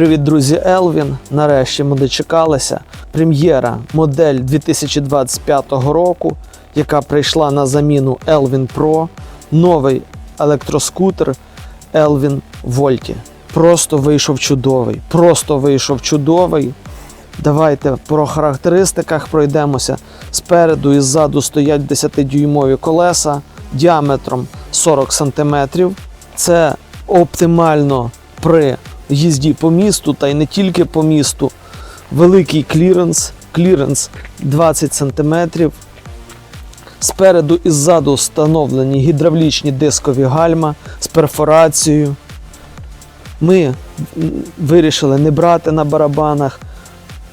Привіт, друзі, Елвін. Нарешті ми дочекалися. Прем'єра модель 2025 року, яка прийшла на заміну Elvin Pro, новий електроскутер Elvin Volti. Просто вийшов чудовий. Просто вийшов чудовий. Давайте по характеристиках пройдемося. Спереду і ззаду стоять 10-дюймові колеса діаметром 40 см. Це оптимально при їзді по місту, та й не тільки по місту. Великий кліренс, кліренс 20 см. Спереду і ззаду встановлені гідравлічні дискові гальма з перфорацією. Ми вирішили не брати на барабанах,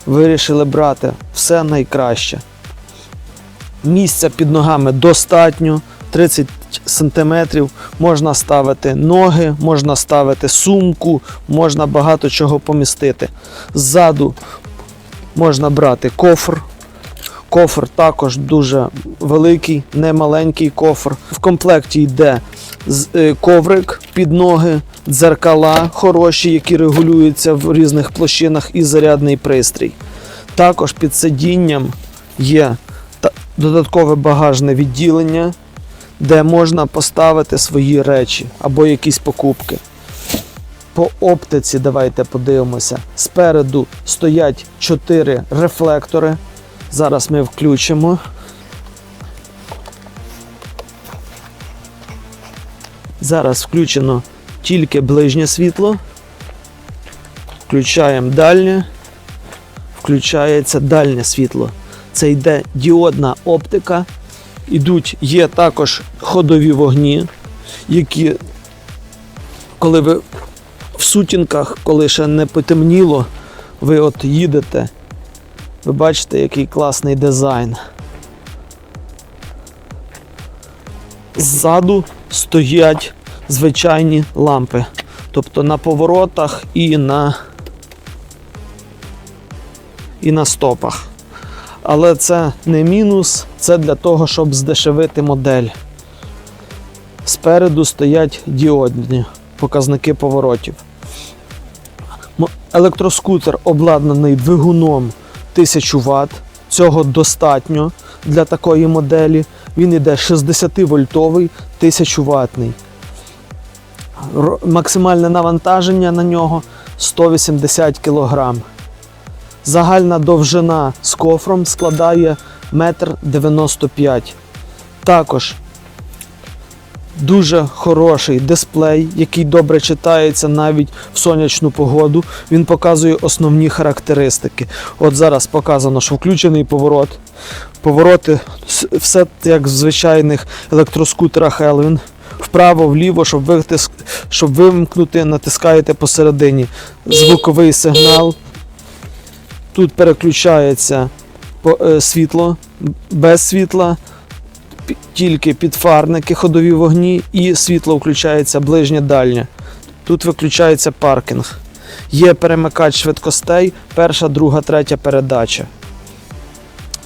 вирішили брати все найкраще. Місця під ногами достатньо, 30 сантиметрів. Можна ставити ноги, можна ставити сумку, можна багато чого помістити. Ззаду можна брати кофр. Кофр також дуже великий, не маленький кофр. В комплекті йде е, коврик під ноги, дзеркала хороші, які регулюються в різних площинах, і зарядний пристрій. Також під сидінням є додаткове багажне відділення, де можна поставити свої речі або якісь покупки. По оптиці давайте подивимося. Спереду стоять 4 рефлектори. Зараз ми включимо. Зараз включено тільки ближнє світло. Включаємо дальнє. Включається дальнє світло. Це йде діодна оптика. Ідуть, є також ходові вогні, які, коли ви в сутінках, коли ще не потемніло, ви от їдете, ви бачите, який класний дизайн. Ззаду стоять звичайні лампи. Тобто на поворотах і на, і на стопах. Але це не мінус, це для того, щоб здешевити модель. Спереду стоять діодні показники поворотів. Електроскутер обладнаний двигуном 1000 Вт. Цього достатньо для такої моделі. Він іде 60-вольтовий 1000 ватний. Максимальне навантаження на нього 180 кг. Загальна довжина з кофром складає 1,95 м. Також дуже хороший дисплей, який добре читається навіть в сонячну погоду. Він показує основні характеристики. От зараз показано, що включений поворот. Повороти все як в звичайних електроскутерах Elvin. Вправо, вліво, щоб, витиск... щоб вимкнути, натискаєте посередині звуковий сигнал. Тут переключається е, світло без світла, тільки підфарники, ходові вогні і світло включається ближнє дальнє. Тут виключається паркінг. Є перемикач швидкостей, перша, друга, третя передача.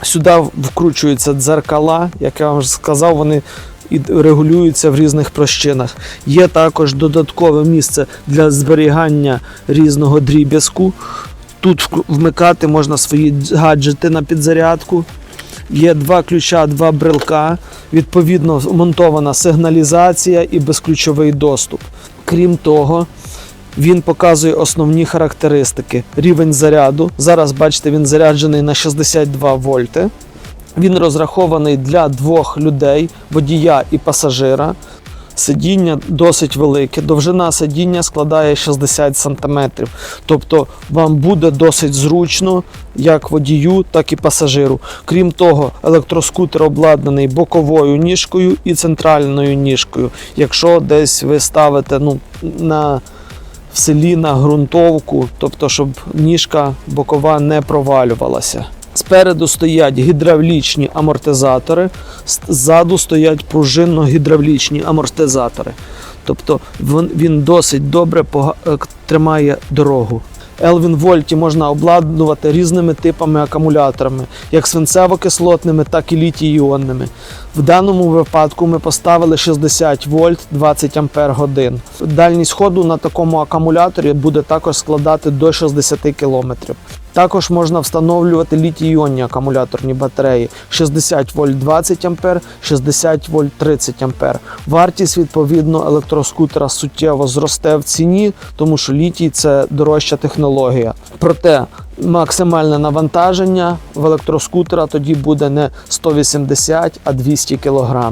Сюди вкручуються дзеркала, як я вам вже сказав, вони регулюються в різних площинах. Є також додаткове місце для зберігання різного дріб'язку. Тут вмикати можна свої гаджети на підзарядку. Є два ключа, два брелка. Відповідно, вмонтована сигналізація і безключовий доступ. Крім того, він показує основні характеристики. Рівень заряду. Зараз бачите, він заряджений на 62 вольти. Він розрахований для двох людей, водія і пасажира. Сидіння досить велике. Довжина сидіння складає 60 см. Тобто вам буде досить зручно як водію, так і пасажиру. Крім того, електроскутер обладнаний боковою ніжкою і центральною ніжкою. Якщо десь ви ставите ну, на в селі на ґрунтовку, тобто, щоб ніжка бокова не провалювалася. Спереду стоять гідравлічні амортизатори, ззаду стоять пружинно-гідравлічні амортизатори. Тобто він, досить добре е, тримає дорогу. Elvin Volti можна обладнувати різними типами акумуляторами, як свинцево-кислотними, так і літій-іонними. В даному випадку ми поставили 60 вольт 20 ампер годин. Дальність ходу на такому акумуляторі буде також складати до 60 км. Також можна встановлювати літій-іонні акумуляторні батареї 60 вольт 20 ампер, 60 вольт 30 ампер. Вартість відповідно електроскутера суттєво зросте в ціні, тому що літій це дорожча технологія. Проте максимальне навантаження в електроскутера тоді буде не 180, а 200 кг.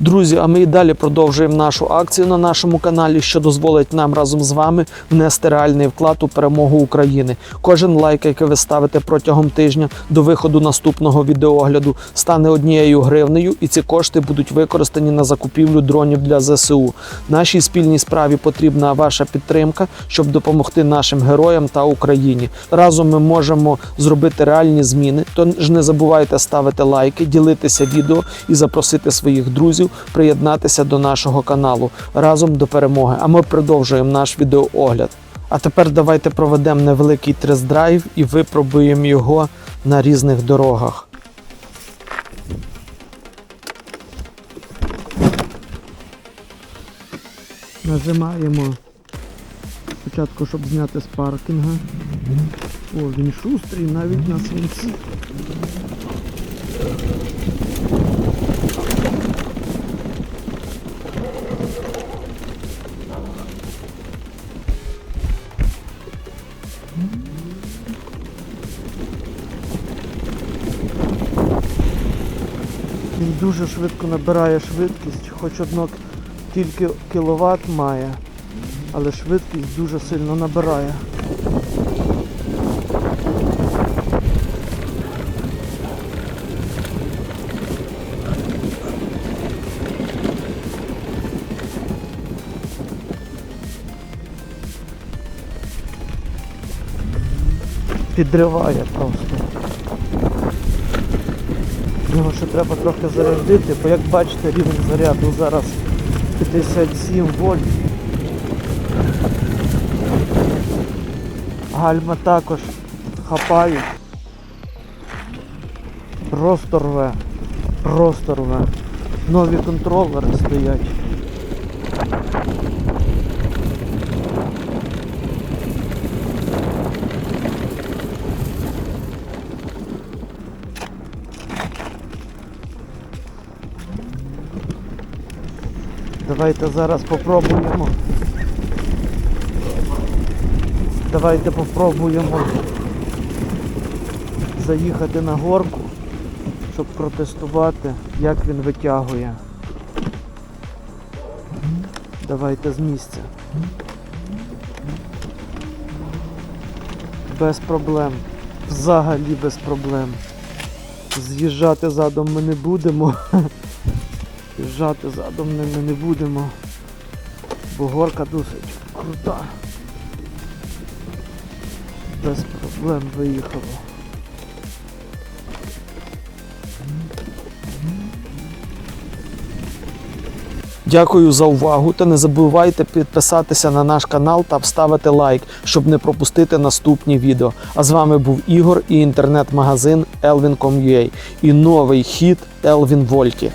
Друзі, а ми і далі продовжуємо нашу акцію на нашому каналі, що дозволить нам разом з вами внести реальний вклад у перемогу України. Кожен лайк, який ви ставите протягом тижня до виходу наступного відеогляду, стане однією гривнею, і ці кошти будуть використані на закупівлю дронів для ЗСУ. Нашій спільній справі потрібна ваша підтримка, щоб допомогти нашим героям та Україні. Разом ми можемо зробити реальні зміни. Тож не забувайте ставити лайки, ділитися відео і запросити своїх друзів приєднатися до нашого каналу разом до перемоги. А ми продовжуємо наш відеоогляд. А тепер давайте проведемо невеликий тест-драйв і випробуємо його на різних дорогах. Нажимаємо спочатку, щоб зняти з паркінга. О, він шустрий навіть на свинці. Він дуже швидко набирає швидкість, хоч одно тільки кіловат має, але швидкість дуже сильно набирає. Підриває просто. Його ще треба трохи зарядити, бо як бачите, рівень заряду зараз 57 вольт. Гальма також хапають. Просто рве. Просто рве. Нові контролери стоять. Давайте зараз попробуємо. Давайте попробуємо заїхати на горку, щоб протестувати, як він витягує. Давайте з місця. Без проблем. Взагалі без проблем. З'їжджати задом ми не будемо. З'їжджати задом ми не будемо, бо горка досить крута. Без проблем виїхало. Дякую за увагу та не забувайте підписатися на наш канал та вставити лайк, щоб не пропустити наступні відео. А з вами був Ігор і інтернет-магазин Elvin.com.ua і новий хіт Elvin Volti.